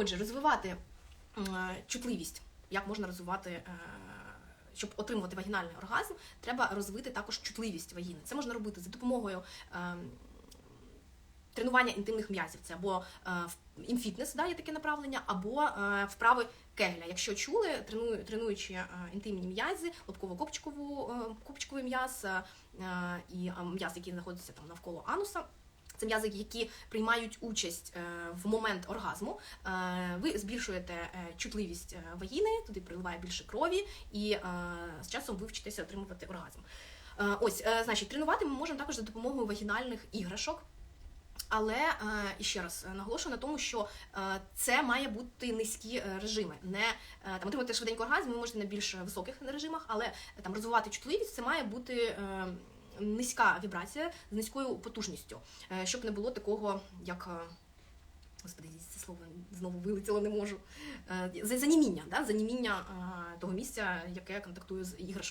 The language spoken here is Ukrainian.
Отже, розвивати чутливість, як можна розвивати. е, Щоб отримувати вагінальний оргазм, треба розвити також чутливість вагіни. Це можна робити за допомогою ем, тренування інтимних м'язів. Це або е, інфітнес, да, є таке направлення, або е, вправи кегля. Якщо чули, треную, тренуючи е, інтимні м'язи, лобково-копчикову е, м'яз е, е, і е, м'яз, який знаходиться там навколо ануса. Це м'язи, які приймають участь е, в момент оргазму. Е, Ви збільшуєте е, чутливість вагіни, туди приливає більше крові, і з часом ви вчитеся отримувати оргазм. Ось, значить, тренувати ми можемо також за допомогою вагінальних іграшок. Але і ще раз наголошую на тому, що це має бути низькі режими. Не там отримати швиденько оргазм, ви можете на більш високих режимах, але там розвивати чутливість це має бути. Низька вібрація з низькою потужністю, е, щоб не було такого, як е, господи, це слово знову вилетіло, не можу. Е, Заніміння, да? заніміння того місця, яке контактує з іграшкою.